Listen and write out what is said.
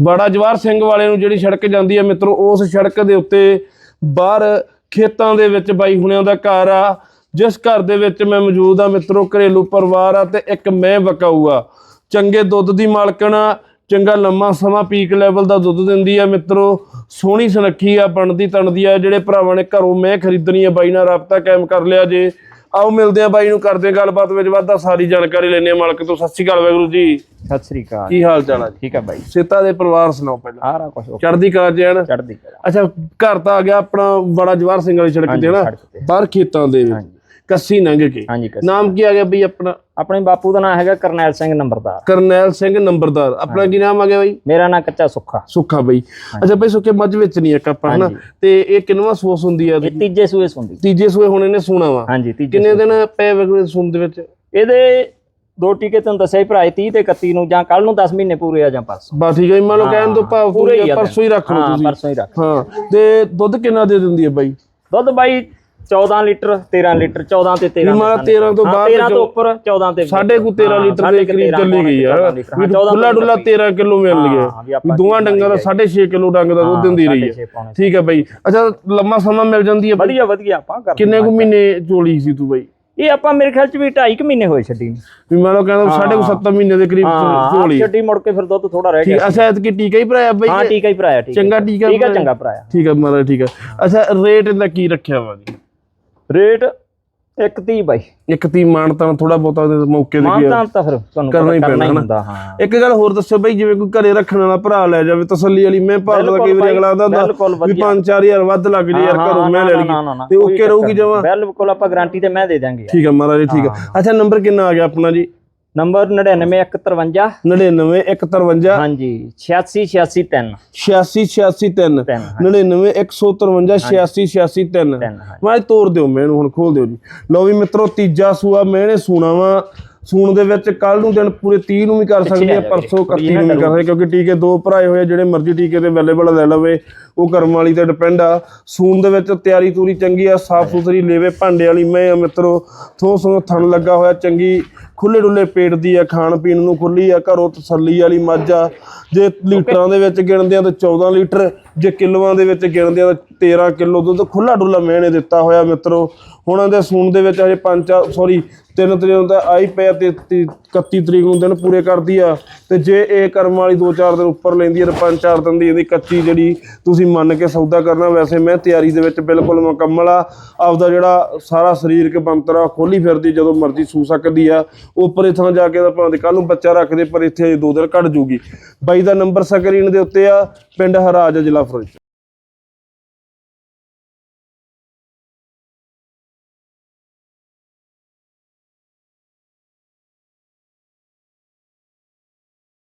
ਬਾੜਾ ਜਵਾਰ ਸਿੰਘ ਵਾਲੇ ਨੂੰ ਜਿਹੜੀ ਸੜਕ ਜਾਂਦੀ ਹੈ ਮਿੱਤਰੋ, ਉਸ ਸੜਕ ਦੇ ਉੱਤੇ ਬਾਹਰ ਖੇਤਾਂ ਦੇ ਵਿੱਚ ਬਾਈ ਹੁਣਿਆਂ ਦਾ ਘਰ ਆ। ਜਿਸ ਘਰ ਦੇ ਵਿੱਚ ਮੈਂ ਮੌਜੂਦ ਆ ਮਿੱਤਰੋ, ਘਰੇਲੂ ਪਰਿਵਾਰ ਆ ਤੇ ਇੱਕ ਮੈਂ ਵਕਾਊ ਆ। ਚੰਗੇ ਦੁੱਧ ਦੀ ਮਾਲਕਣ ਆ, ਚੰਗਾ ਲੰਮਾ ਸਮਾਂ ਪੀਕ ਲੈਵਲ ਦਾ ਦੁੱਧ ਦਿੰਦੀ ਆ ਮਿੱਤਰੋ। ਸੋਹਣੀ ਸੁਨੱਖੀ ਆ, ਬਣਦੀ ਤਣਦੀ ਆ, ਜਿਹੜੇ ਭਰਾਵਾਂ ਨੇ ਘਰੋਂ ਮੈਂ ਖਰੀਦਣੀ ਆ ਬਾਈ ਨਾਲ ਰਾਬਤਾ ਕਾਇਮ ਕਰ ਲਿਆ ਜੇ। ਆਓ ਮਿਲਦੇ ਆ ਬਾਈ ਨੂੰ, ਕਰਦੇ ਗੱਲਬਾਤ ਵਿੱਚ ਵਾਧਾ, ਸਾਰੀ ਜਾਣਕਾਰੀ ਲੈਣੇ ਆ ਮਾਲਕ ਤੋਂ। ਸਤਿ ਸ਼੍ਰੀ ਅਕਾਲ ਵਾਹਿਗੁਰੂ ਜੀ। ਸਤਿ ਸ੍ਰੀ ਅਕਾਲ। ਕੀ ਹਾਲ ਚਾਲ ਜੀ? ਠੀਕ ਹੈ ਬਾਈ। ਸੇਤਾ ਦੇ ਪਰਿਵਾਰ ਸੁਣਾਓ ਪਹਿਲਾਂ। ਸਾਰਾ ਕੁਝ ਚੜ੍ਹਦੀ ਕਲਾ ਚ ਐਨ ਚੜਦੀ ਕਲਾ। ਅੱਛਾ ਘਰ ਤਾਂ ਆ ਗਿਆ ਆਪਣਾ ਬੜਾ ਜਵਾਰ ਸਿੰਘ ਵਾਲੀ ਸੜਕ ਤੇ ਨਾ। ਬਾਹਰ ਖੇਤਾਂ ਦੇ ਵਿੱਚ। ਕੱਸੀ ਲੰਘ ਕੇ। ਨਾਮ ਕੀ ਆ ਗਿਆ ਬਈ ਆਪਣਾ? ਆਪਣੇ ਬਾਪੂ ਦਾ ਨਾਮ ਹੈਗਾ ਕਰਨੈਲ ਸਿੰਘ ਨੰਬਰਦਾਰ। ਕਰਨੈਲ ਸਿੰਘ ਨੰਬਰਦਾਰ। ਆਪਣਾ ਕੀ ਨਾਮ ਆ ਗਿਆ ਬਈ? ਮੇਰਾ ਨਾਮ ਕੱਚਾ ਸੁੱਖਾ। ਸੁੱਖਾ ਬਈ। ਅੱਛਾ ਬਈ ਸੁੱਕੇ ਮੱਝ ਵਿੱਚ ਨਹੀਂ ਇੱਕ ਆਪਾਂ ਹਨਾ। ਤੇ ਇਹ ਕਿੰਨਵਾ ਸੋਸ ਹੁੰਦੀ ਆ ਇਹ ਤੀਜੇ ਸੂਏ ਸੁੰਦੀ। ਤੀਜੇ ਸੂਏ ਹੁਣ ਇਹਨੇ ਸੂਣਾ ਵਾ। ਹਾਂਜੀ ਤੀਜੇ ਕਿੰਨੇ ਦਿਨ ਪਏ ਵੇਖੋ ਸੂਣ ਦੇ ਵਿੱਚ? ਇਹਦੇ ਦੋ ਟੀਕੇ ਤੁਹਾਨੂੰ ਦੱਸਿਆ ਹੀ ਭਰਾ 30 ਤੇ 31 ਨੂੰ ਜਾਂ ਕੱਲ ਨੂੰ 10 ਮਹੀਨੇ ਪੂਰੇ ਆ ਜਾਂ ਪਰਸੋਂ। ਬਸ ਠੀਕ ਹੈ ਜੀ, ਮੰਨ ਲਓ ਕਹਿਣ ਤੋਂ ਭਾਵ ਪੂਰੇ ਹੀ ਤੁਸੀਂ ਆ ਪਰਸੋਂ ਹੀ ਰੱਖ ਲਓ ਹਾਂ ਤੁਸੀਂ। ਪਰਸੋਂ ਹੀ ਰੱਖ ਹਾਂ ਤੇ ਦੁੱਧ ਕਿੰਨਾ ਦੇ ਦਿੰਦੀ ਹੈ ਬਾਈ? ਦੁੱਧ ਬਾਈ 14 ਲੀਟਰ 13 ਲੀਟਰ 14 ਤੇ 13 ਮਾਰਾ 13 ਤੋਂ ਬਾਅਦ 13 ਤੋਂ ਉੱਪਰ 14 ਤੇ ਸਾਢੇ ਕੁ 13 ਲੀਟਰ ਦੇ ਕਰੀਬ ਚੱਲੀ ਗਈ ਆ। ਖੁੱਲਾ ਡੁੱਲਾ 13 ਕਿਲੋ ਮਿਲ ਗਿਆ ਦੋਵਾਂ ਡੰਗਾਂ ਦਾ 6.5 ਕਿਲੋ ਡੰਗ ਦਾ ਦੁੱਧ ਦਿੰਦੀ ਰਹੀ ਹੈ ਠੀਕ ਹੈ ਬਾਈ। ਅੱਛਾ ਲੰਮਾ ਸਮਾਂ ਮਿਲ ਜਾਂਦੀ ਹੈ ਵਧੀਆ ਵਧੀਆ ਆਪਾਂ ਕਰ ਕਿੰਨੇ ਕੁ ਮਹੀਨੇ ਚੋਲੀ ਸੀ ਤੂੰ ਬਾਈ? ਇਹ ਆਪਾਂ ਮੇਰੇ ਖਿਆਲ ਚ ਵੀ 2.5 ਮਹੀਨੇ ਹੋਏ ਛੱਡੀ ਨੂੰ। ਵੀ ਮੰਨ ਲਓ ਕਹਿੰਦਾ ਸਾਢੇ ਕੁ 7 ਮਹੀਨੇ ਦੇ ਕਰੀਬ ਚੋਲੀ ਛੱਡੀ ਮੁੜ ਕੇ ਫਿਰ ਦੁੱਧ ਥੋੜਾ ਰਹਿ ਗਿਆ। ਅੱਛਾ ਐਤਕੀ ਟੀਕਾ ਹੀ ਭਰਾਇਆ ਬਾਈ ਹਾਂ ਟੀਕਾ ਹੀ ਭਰਾਇਆ ਠੀਕ ਚੰਗਾ ਟੀਕਾ ਠੀਕ ਹੈ ਭਰਾਇਆ? ਚੰਗਾ ਭਰਾਇਆ। ਠੀਕ ਹੈ ਮਹਾਰਾਜ ਠੀਕ ਹੈ ਅੱਛਾ ਰੇਟ ਇਹਦਾ ਕੀ ਰੱਖਿਆ ਵਾ ਜੀ? ਰੇਟ 130 ਬਾਈ। ਇੱਕ ਤੀ ਮਾਨਤਾ ਥੋੜਾ ਬਹੁਤਾ ਮੌਕੇ ਤੇ ਕੀ ਆ। ਮਾਨਤਾਨ ਤਾਂ ਫਿਰ ਤੁਹਾਨੂੰ ਕਰਨਾ ਹੀ ਪੈਣਾ, ਹੁੰਦਾ ਹਾਂ। ਇੱਕ ਗੱਲ ਹੋਰ ਦੱਸੋ ਬਈ ਜਿਵੇਂ ਕੋਈ ਘਰੇ ਰੱਖਣ ਵਾਲਾ ਭਰਾ ਲੈ ਜਾਵੇ ਤਸੱਲੀ ਵਾਲੀ ਮੈਂ ਭਾਲ ਦਾ ਕਈ ਵਾਰੀ ਅਗਲਾ ਬਿਲਕੁਲ ਵੀ ਵਧੀਆ। 5-4000 ਵੱਧ ਲੱਗ ਜੇ ਯਾਰ ਘਰੋਂ ਮੈਂ ਲੈ ਲਈ ਤੇ ਓਕੇ ਰਹੂਗੀ ਜਮਾ। ਬਿਲਕੁਲ ਆਪਾਂ ਗਾਰੰਟੀ ਤੇ ਮੈਂ ਦੇ ਦਾਂਗੇ ਠੀਕ ਹੈ ਮਹਾਰਾਜ ਜੀ, ਠੀਕ ਹੈ। ਅੱਛਾ ਨੰਬਰ ਕਿੰਨਾ ਆ ਗਿਆ ਆਪਣਾ ਜੀ? ਨੰਬਰ 99153 99 153 ਹਾਂਜੀ 86 86 3 86 86 3 3 99 153 86 86 3 3 ਮੈਂ ਤੋੜ ਦਿਓ ਮੈਂ ਇਹਨੂੰ ਹੁਣ ਖੋਲ ਦਿਓ ਜੀ। ਲਓ ਵੀ ਮਿੱਤਰੋ ਤੀਜਾ ਸੂਆ ਮੈਂ ਇਹਨੇ ਸੂਣਾ ਦੇ ਵਿੱਚ ਕੱਲ ਨੂੰ ਦਿਨ ਪੂਰੇ 30 ਨੂੰ ਵੀ ਕਰ ਸਕਦੀ ਹੈ ਪਰਸੋਂ 31 ਨੂੰ ਵੀ ਕਰ ਸਕਦੀ ਕਿਉਂਕਿ ਟੀਕੇ ਦੋ ਭਰਾਏ ਹੋਏ ਆ, ਜਿਹੜੇ ਮਰਜ਼ੀ ਟੀਕੇ ਤੇ ਅਵੇਲੇਬਲ ਲੈ ਲਵੇ। ਉਹ ਕਰਮ ਵਾਲੀ ਤੇ ਡਿਪੈਂਡ ਆ। ਸੂਣ ਦੇ ਵਿੱਚ ਤਿਆਰੀ ਤੂਰੀ ਚੰਗੀ ਆ ਸਾਫ਼ ਸੁਥਰੀ ਲੇਵੇ ਭਾਂਡੇ ਵਾਲੀ। ਮੈਂ ਆ ਮਿੱਤਰੋ ਥੋ ਸੋ ਥਣ ਲੱਗਾ ਹੋਇਆ ਚੰਗੀ ਖੁੱਲੇ ਡੁੱਲੇ ਪੇਟ ਦੀ ਆ ਖਾਣ ਪੀਣ ਨੂੰ ਖੁੱਲੀ ਆ ਘਰੋਂ ਤਸੱਲੀ ਵਾਲੀ ਮੱਝ ਆ। ਜੇ ਲੀਟਰਾਂ ਦੇ ਵਿੱਚ ਗਿਣਦੇ ਆ ਤਾਂ 14 ਲੀਟਰ ਜੇ ਕਿਲੋਆਂ ਦੇ ਵਿੱਚ ਗਿਣਦੇ ਆ ਤਾਂ 13 ਕਿਲੋ ਦੁੱਧ ਖੁੱਲਾ ਡੁੱਲਾ ਮੈਨੇ ਦਿੱਤਾ ਹੋਇਆ ਮਿੱਤਰੋ। ਹੁਣ ਦੇ ਸੂਣ ਦੇ ਵਿੱਚ ਹਜੇ ਪੰਜ ਸੌਰੀ ਤਿੰਨ ਤਰੀਕ ਨੂੰ ਤਾਂ ਆਈ ਪਿਆ ਤੇ 31 ਤਰੀਕ ਨੂੰ ਦਿਨ ਪੂਰੇ ਕਰਦੀ ਆ। ਤੇ ਜੇ ਇਹ ਕਰਮ ਵਾਲੀ 2-4 ਦਿਨ ਉੱਪਰ ਲੈਂਦੀ ਆ ਤਾਂ 5-4 ਦਿਨ ਦੀ ਇਹਦੀ ਕੱਚੀ ਜਿਹੜੀ ਤੁਸੀਂ ਮੰਨ ਕੇ ਸੌਦਾ ਕਰਨਾ, ਵੈਸੇ ਮੈਂ ਤਿਆਰੀ ਦੇ ਵਿੱਚ ਬਿਲਕੁਲ ਮੁਕੰਮਲ ਆ। ਆਪਦਾ ਜਿਹੜਾ ਸਾਰਾ ਸਰੀਰਕ ਬੰਤਰ ਆ ਖੋਲੀ ਫਿਰਦੀ ਜਦੋਂ ਮਰਜ਼ੀ ਸੂ ਸਕਦੀ ਆ। ਉੱਪਰ ਥਾਂ ਜਾ ਕੇ ਤਾਂ ਭਾਵੇਂ ਕੱਲ ਨੂੰ ਬੱਚਾ ਰੱਖਦੇ ਪਰ ਇੱਥੇ ਅਜੇ ਦੋ ਦਿਨ ਕੱਢ ਜੂਗੀ। ਬਾਈ ਦਾ ਨੰਬਰ ਸਕਰੀਨ ਦੇ ਉੱਤੇ ਆ, ਪਿੰਡ ਹਰਾਜ ਜ਼ਿਲ੍ਹਾ ਫਿਰੋਜ਼ਪੁਰ।